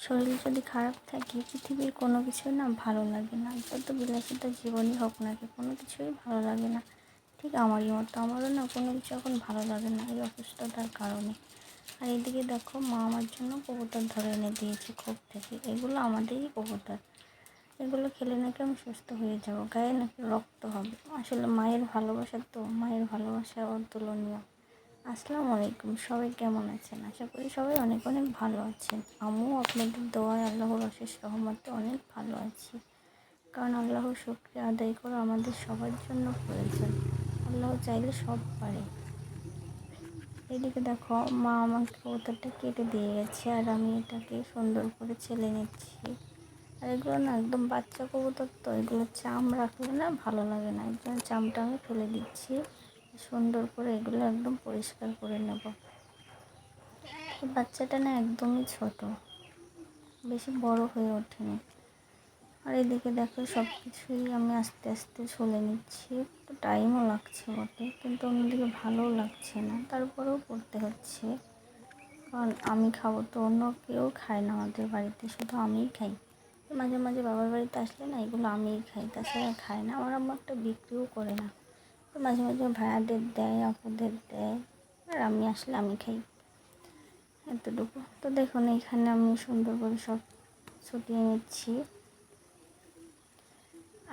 শরীর যদি খারাপ থাকে, পৃথিবীর কোনো কিছুই না ভালো লাগে না। যত বিলাসিতা জীবনই হোক না কোনো কিছুই ভালো লাগে না। ঠিক আমারই মতো, আমারও না কোনো কিছু এখন ভালো লাগে না, এই অসুস্থতার কারণে। আর এদিকে দেখো, মা আমার জন্য কবুতর ধরে এনে দিয়েছে খোপ থেকে। এগুলো আমাদেরই কবুতর। এগুলো খেলে নাকি আমি সুস্থ হয়ে যাব, গায়ে নাকি রক্ত হবে। আসলে মায়ের ভালোবাসা তো, মায়ের ভালোবাসা অতুলনীয়। আসসালামু আলাইকুম সবাই কেমন আছেন? আশা করি সবাই অনেক অনেক ভালো আছেন। আমিও আপনাদের দোয়ায় আল্লাহর অশেষ রহমতে অনেক ভালো আছি। কারণ আল্লাহর শুক্রিয়া আদায় করা আমাদের সবার জন্য প্রয়োজন। আল্লাহ চাইলে সব পারে। এদিকে দেখো, মা আমাকে কবুতরটা কেটে দিয়ে গেছে আর আমি এটাকে সুন্দর করে ছেলে নিচ্ছি। আর এগুলো না একদম বাচ্চা কবুতর তো, এগুলো চাম রাখলে না ভালো লাগে না। একদম চামটা আমি ফেলে দিচ্ছি। সুন্দর করে এগুলো একদম পরিষ্কার করে নেব। বাচ্চাটা না একদমই ছোট, বেশি বড় হয়ে ওঠেনি। আর এদিকে দেখো সব কিছুই আমি আস্তে আস্তে চলে নিচ্ছি। একটু টাইমও লাগছে বটে, কিন্তু অন্যদিকে ভালোও লাগছে না। তারপরেও করতে হচ্ছে। কারণ আমি খাব তো অন্য কেউ খায় না আমাদের বাড়িতে, শুধু আমিই খাই। মাঝে মাঝে বাবার বাড়িতে আসলে না এগুলো আমিই খাই, তাছাড়া খায় না। আমার আম্মা একটা বিক্রিও করে না। তো মাঝে মাঝে ভাইয়াদের দেয় আপুদের দেয়। আর আমি আসলে আমি খাই এতটুকু। তো দেখুন, এখানে আমি সুন্দর করে সব ছুটিয়ে নিচ্ছি।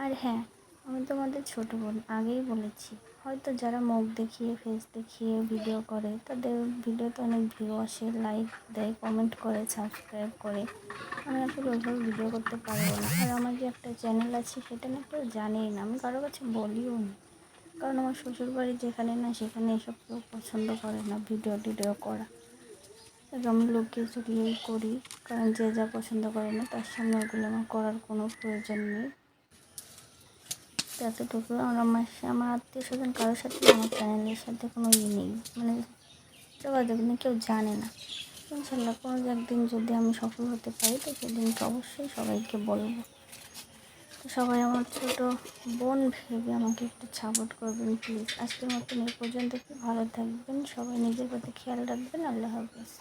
আর হ্যাঁ আমি তোমাদের ছোটো বোন, আগেই বলেছি, হয়তো যারা মুখ দেখিয়ে ফেস দেখিয়ে ভিডিও করে, তাদের ভিডিওতে অনেক ভিউ আসে লাইক দেয় কমেন্ট করে সাবস্ক্রাইব করে। আমি আসলে ওইভাবে ভিডিও করতে পারব না। আর আমার যে একটা চ্যানেল আছে, সেটা না কেউ জানেই না, আমি কারোর কাছে বলিও না। কারণ আমার শ্বশুর বাড়ি যেখানে না সেখানে এসব কেউ পছন্দ করে না ভিডিও টিডিও করা। আমি লুকিয়ে চুকিয়েই করি, কারণ যে যা পছন্দ করে না তার সামনে ওগুলো আমার করার কোনো প্রয়োজন নেই। এতটুকু। আর আমার আমার আত্মীয় স্বজন কারোর সাথে আমার চ্যানেলের সাথে কোনো ই নেই। মানে যোগাযোগ নেই, কেউ জানে না। ইনশাল্লাহ কোনো একদিন যদি আমি সফল হতে পারি, তো সেদিনকে অবশ্যই সবাইকে বলব। সবাই আমার ছোট বোন, ভেবে আমাকে একটু সাপোর্ট করবেন প্লিজ আজকের মতন এই পর্যন্ত ভালো থাকবেন, সবাই নিজের প্রতি খেয়াল রাখবেন, আল্লাহ হাফিজ।